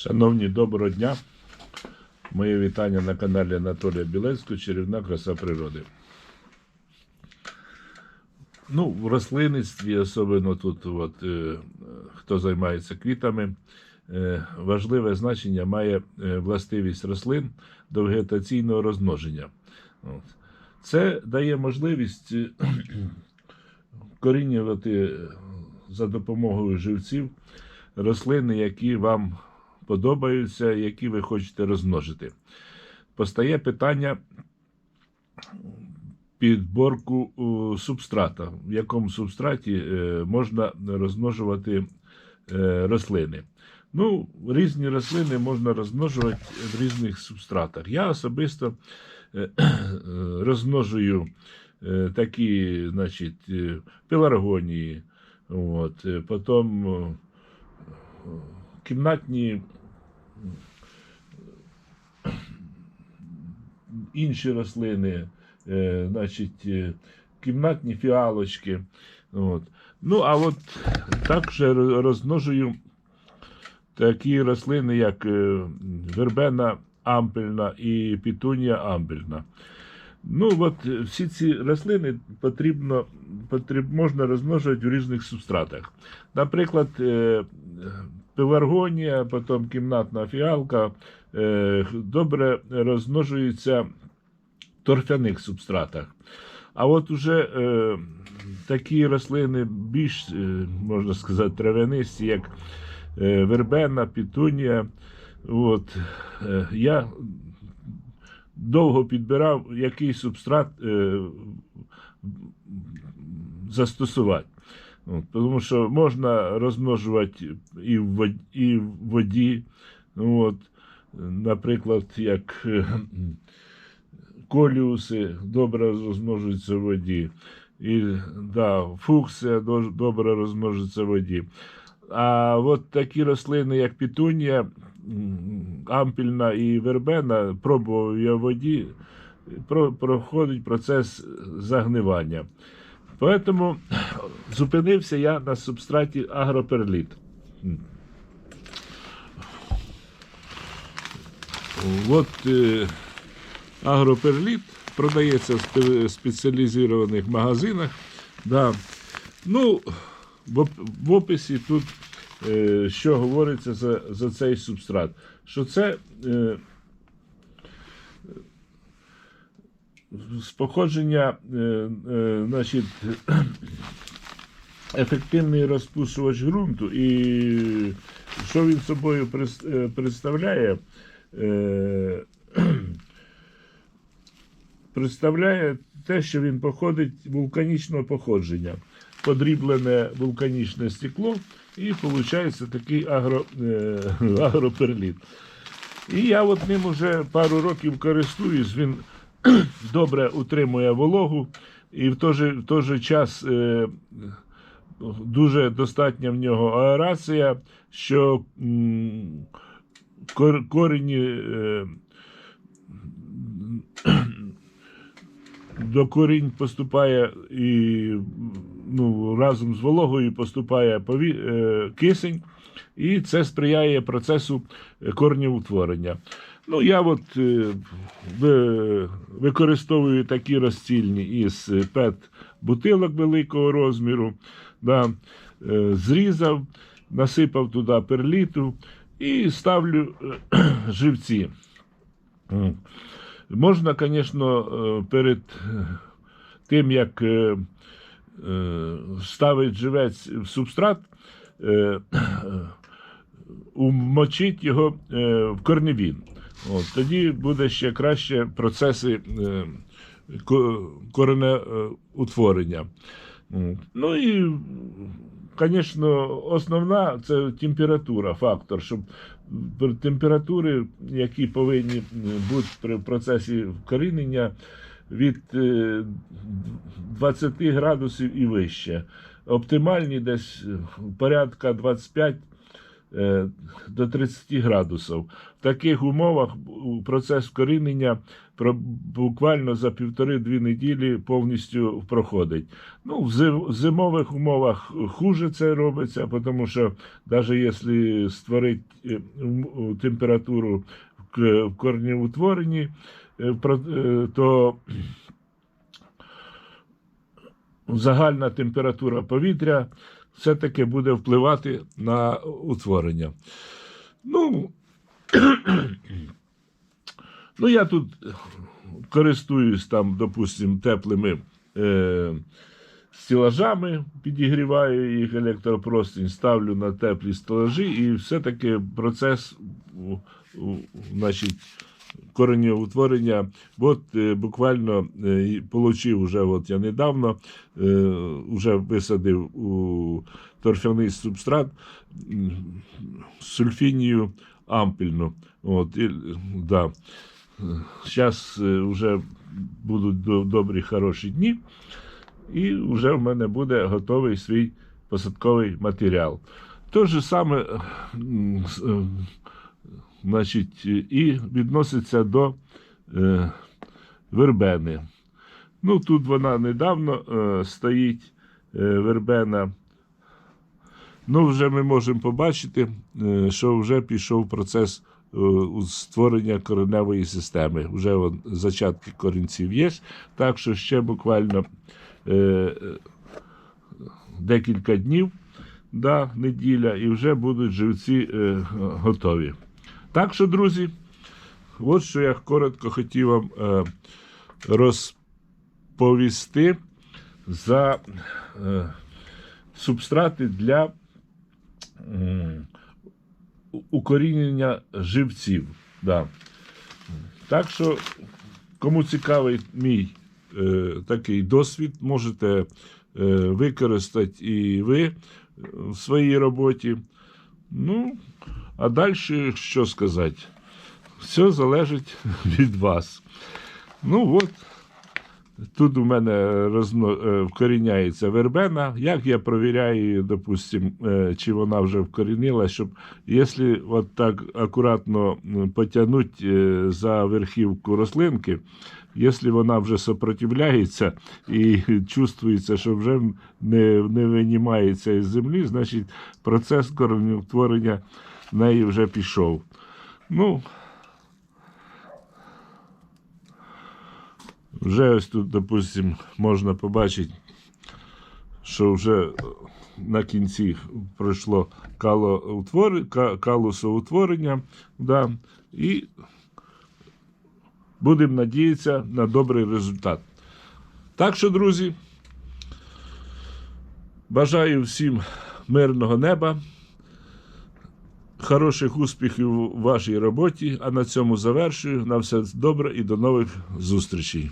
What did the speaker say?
Шановні, доброго дня. Моє вітання на каналі Анатолія Білецького Чарівна краса природи. Ну, в рослинництві, особливо тут, от, е, хто займається квітами, е, важливе значення має е, властивість рослин до вегетаційного розмноження. От. Це дає можливість е, корінювати за допомогою живців рослини, які вам подобаються, які ви хочете розмножити. Постає питання підборку о, субстрата, в якому субстраті е, можна розмножувати е, рослини. Ну, різні рослини можна розмножувати в різних субстратах. Я особисто е, розмножую е, такі, значить, е, пеларгонії, от, е, потім е, кімнатні інші рослини, е, значить, е, кімнатні фіалочки. От. Ну, а от також розмножую такі рослини, як е, вербена ампельна і пітунія ампельна. Ну, от всі ці рослини потрібно, потріб, можна розмножувати в різних субстратах. Наприклад, пеларгонія, потім кімнатна фіалка е, добре розмножуються в торфяних субстратах. А от уже е, такі рослини більш, е, можна сказати, травянисті, як е, вербена, пітунія. От, е, я довго підбирав, який субстрат е, застосувати. Тому що можна розмножувати і в воді, і в воді от, наприклад, як коліуси добре розмножуються в воді. І да, фуксія добре розмножується в воді. А от такі рослини, як пітунія, ампільна і вербена, пробував я в воді, проходить процес загнивання. Тому зупинився я на субстраті агроперліт. От е, агроперліт продається в спеціалізованих магазинах. Да. Ну, в, в описі тут е, що говориться за, за цей субстрат. Що це е, з походження, е, е, значить, ефективний розпушувач ґрунту, і що він собою е, представляє? Представляє те, що він походить вулканічного походження. Подріблене вулканічне стекло, і виходить такий агро, агроперліт. І я от ним вже пару років користуюсь, він добре утримує вологу, і в той же, в той же час е, дуже достатня в нього аерація, що м, кор, корені е, до корінь поступає і ну, разом з вологою поступає пові... е, кисень, і це сприяє процесу е, корнеутворення. Ну, я от е, використовую такі розцільні із пет бутилок великого розміру, да, е, зрізав, насипав туди перліту і ставлю е, живці. Можна, звісно, е, перед е, тим, як е, е, ставить живець в субстрат, е, умочить його е, в корневін. От, тоді буде ще краще процеси е, коренеутворення. Ну і, звісно, основна це температура, фактор, щоб температури, які повинні е, бути при процесі вкорінення від е, 20 градусів і вище. Оптимальні десь е, порядка 25 е, до 30 градусів. В таких умовах процес вкорінення про- буквально за півтори-дві неділі повністю проходить. Ну, в зимових умовах хуже це робиться, тому що навіть якщо створити е, температуру в корнеутворенні, то загальна температура повітря все-таки буде впливати на утворення. Ну, ну я тут користуюсь там, допустим, теплими е, стелажами, підігріваю їх електропростінь, ставлю на теплі стелажі, і все-таки процес значить, коренеутворення. От е, буквально е, получив уже от я недавно, е, вже висадив у торфяний субстрат сульфінію ампельну. От, і, да. Зараз вже будуть добрі хороші дні, і вже в мене буде готовий свій посадковий матеріал. Те ж саме е, значить, і відноситься до е, вербени. Ну, тут вона недавно е, стоїть е, вербена. Ну, вже ми можемо побачити, е, що вже пішов процес е, створення кореневої системи. Вже от, зачатки корінців є, так що ще буквально е, е, декілька днів, да, неділя, і вже будуть живці е, готові. Так що, друзі, от що я коротко хотів вам е, розповісти за е, субстрати для м, укорінення живців. Да. Так що, кому цікавий мій е, такий досвід, можете е, використати і ви в своїй роботі. Ну, а далі що сказати? Все залежить від вас. Ну от, тут у мене розно, е, вкоріняється вербена. Як я провіряю, допустим, е, чи вона вже вкорінила, щоб якщо от так акуратно потягнути е, за верхівку рослинки, якщо вона вже сопротивляється і чувствується, що вже не, не винімається із землі, значить процес коренеутворення неї вже пішов. Ну, вже ось тут, допустим, можна побачити, що вже на кінці пройшло калусоутворення. Да, і будемо надіятися на добрий результат. Так що, друзі, бажаю всім мирного неба, хороших успіхів у вашій роботі, а на цьому завершую. На все добре і до нових зустрічей.